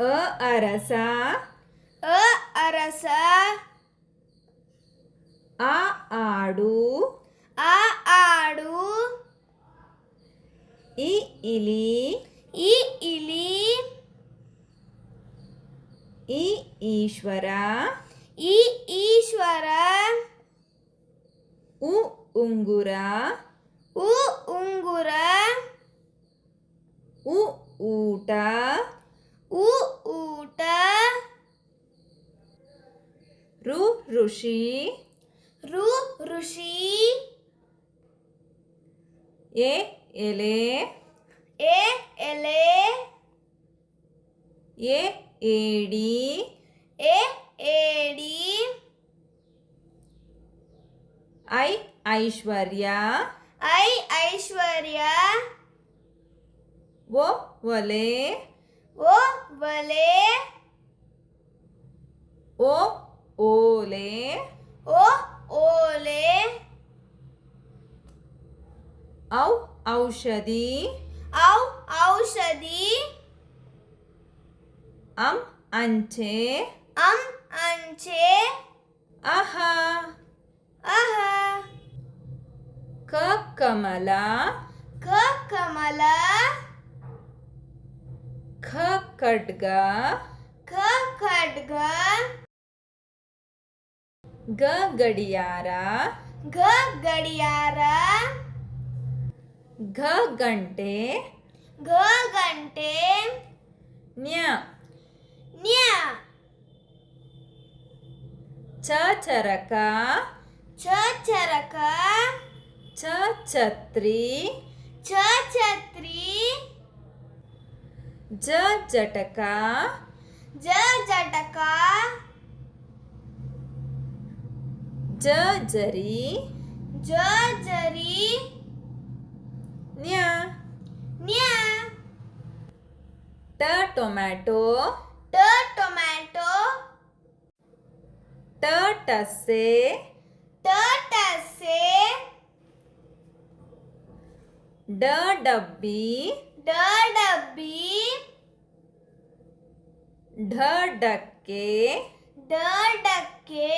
ಅ ಅರಸ. ಅ ಅರಸ. ಆ ಆಡು. ಆ ಆಡು. ಇ ಇಲಿ. ಇ ಇಲಿ. ಇ ಈಶ್ವರ. ಇ ಈಶ್ವರ. ಉ ಉಂಗುರ. ಉ ಉಂಗುರ. ಉ ಊಟ. ಉ ಊಟ. ರು ಋಷಿ. ರು ಋಷಿ. ಎ ಎಲೆ. ಎ ಎಲೆ. ಎ ಏಡಿ. ಎ ಏಡಿ. ಐ ಐಶ್ವರ್ಯ. ಐ ಐಶ್ವರ್ಯ. ಒಲೆ. ओ वले ओ ओले। ओ ओले। औ औषधि। औ औषधि। अम अंचे। अम अंचे। अह। अह। क कमला। क कमला। ಖ ಖಡ್ಗ ಕ ಖಡ್ಗ ಗ ಗಡಿಯಾರ ಘ ಗಡಿಯಾರ ಘ ಗಂಟೆ ಘ ಗಂಟೆ ನ್ಯ ನ್ಯ ಚ ಚರಕ ಚ ಚರಕ ಚ ಛತ್ರಿ ಚ ಛತ್ರಿ ज जटका ज जटका ज जरी ज जरी न्या न्या ट टोमेटो ट टोमेटो ट टसे ट टसे ड डब्बी ड डबी ढ डक्के ड डक्के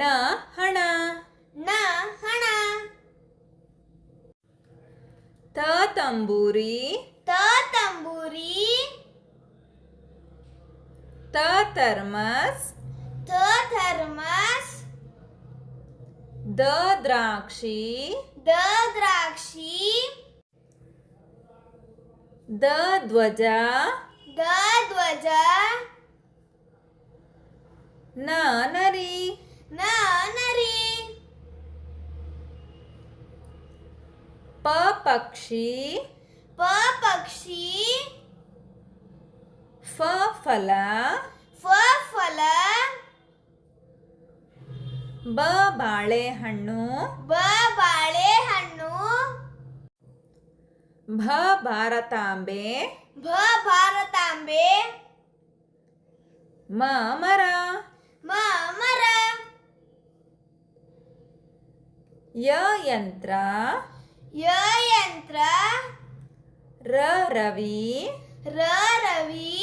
न हणा न हणा थ तंबुरी त तंबुरी त थर्मस त थर्मस द द्राक्षी द द्राक्षी ದ ಧ್ವಜ ದ ಧ್ವಜ ನ ನರಿ ನ ನರಿ ಪ ಪಕ್ಷಿ ಪ ಪಕ್ಷಿ ಫ ಫಲ ಫ ಫಲ ಬ ಬಾಳೆಹಣ್ಣು ಬ ಬಾಳೆಹಣ್ಣು ಭ ಭಾರತಾಂಬೆ ಭ ಭಾರತಾಂಬೆ ಮ ಮರ ಮ ಮರ ಯ ಯಂತ್ರ ಯ ಯಂತ್ರ ರ ರವಿ ರ ರವಿ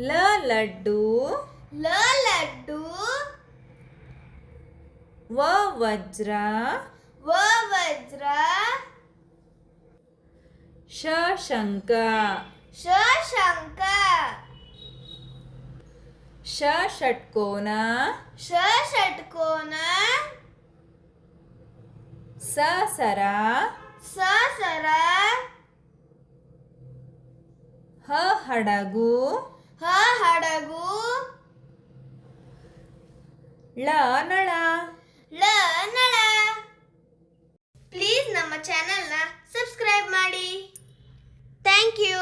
ಲ ಲಡ್ಡು ಲ ಲಡ್ಡು ವ ವಜ್ರ ವ ವಜ್ರ ಶ ಶಂಕ ಶ ಶಂಕ ಶ ಷಟ್ಕೋನ ಶ ಷಟ್ಕೋನ ಸ ಸರ ಸ ಸರ ಹ ಹಡಗು ಹ ಹಡಗು ಳ ನಳ ಳ ನಳ ಪ್ಲೀಸ್ ನಮ್ಮ ಚಾನೆಲ್ನ ಸಬ್ಸ್ಕ್ರೈಬ್ ಮಾಡಿ. Thank you